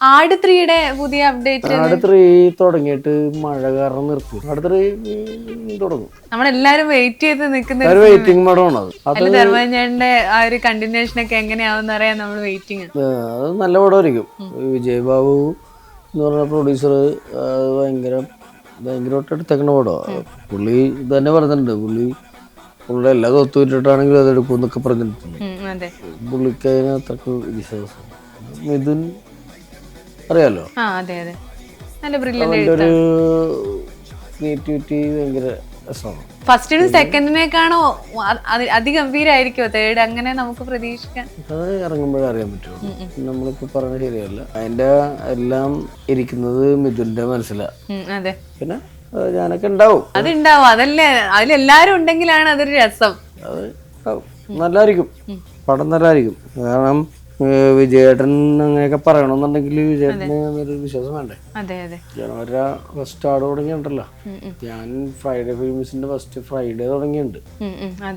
ആട് ത്രീയുടെ പുതിയ അപ്ഡേറ്റ് ആട് ത്രീ തുടങ്ങിയിട്ട് മഴ കാരണം നിർത്തി. ആട് ത്രീ തുടങ്ങും. നമ്മളെല്ലാരും വെയിറ്റ് ചെയ്ത് നിൽക്കുന്ന ഒരു വെയിറ്റിംഗ് മോഡാണ് അത്. ധർമ്മജന്റെ ആ ഒരു കണ്ടിന്യൂഷൻ ഒക്കെ എങ്ങനെയാവും അറിയാൻ നമ്മൾ വെയിറ്റിംഗ് അത് നല്ല പടമായിരിക്കും. വിജയ് ബാബു എന്ന് പറഞ്ഞ പ്രൊഡ്യൂസർ ഭയങ്കര ഭയങ്കരമായിട്ട് എടുത്തേക്കണ പടമാണ് പുള്ളി തന്നെ പറഞ്ഞിട്ടുണ്ട്. പുള്ളി പുള്ളി എല്ലാ തൊത്തുവിട്ടിട്ടാണെങ്കിലും അത് എടുക്കും എന്നൊക്കെ പറഞ്ഞിട്ടുണ്ട് പുള്ളിക്ക് അതിന് അത്രയ്ക്ക് വിശ്വാസം. മിഥുൻ അറിയാലോ? ആ അതെ അതെ. നല്ല ബ്രില്യന്റ് അവന്റെ ഒരു ക്രിയേറ്റിവിറ്റി ഭയങ്കര രസമാണ്. ഫസ്റ്റിനും സെക്കൻഡിനേക്കാണോ അ- അതി- അതിഗംഭീരായിരിക്കുമോ തേർഡ് അങ്ങനെ നമുക്ക് പ്രതീക്ഷിക്കാം അത് ഇറങ്ങുമ്പോഴേ അറിയാൻ പറ്റുള്ളൂ. നമ്മളിപ്പോൾ പറഞ്ഞത് ശരിയല്ല. അതിന്റെ എല്ലാം ഇരിക്കുന്നത് മിഥുന്റെ മനസ്സിലാണ് ഉം, അതെ. പിന്നെ അത് ഞാനൊക്കെ ഉണ്ടാവും. അതുണ്ടാവും. അതല്ലേ അതിലെല്ലാരും ഉണ്ടെങ്കിലാണ് അതൊരു രസം. അത് ഉണ്ടാവും. നല്ലതായിരിക്കും പടം നല്ലതായിരിക്കും കാരണം വിജയേട്ടൻ അങ്ങനെയൊക്കെ പറയണമെന്നുണ്ടെങ്കിൽ വിജയേട്ടന് ഒരു വിശ്വാസം വേണ്ടേ? അതെ അതെ. ജനുവരി ഫസ്റ്റ് ആട് തുടങ്ങിയിട്ടുണ്ടല്ലോ. ഞാൻ ഫ്രൈഡേ ഫിലിംസിന്റെ ഫസ്റ്റ് ഫ്രൈഡേ തുടങ്ങിയിട്ടുണ്ട്. അതെ.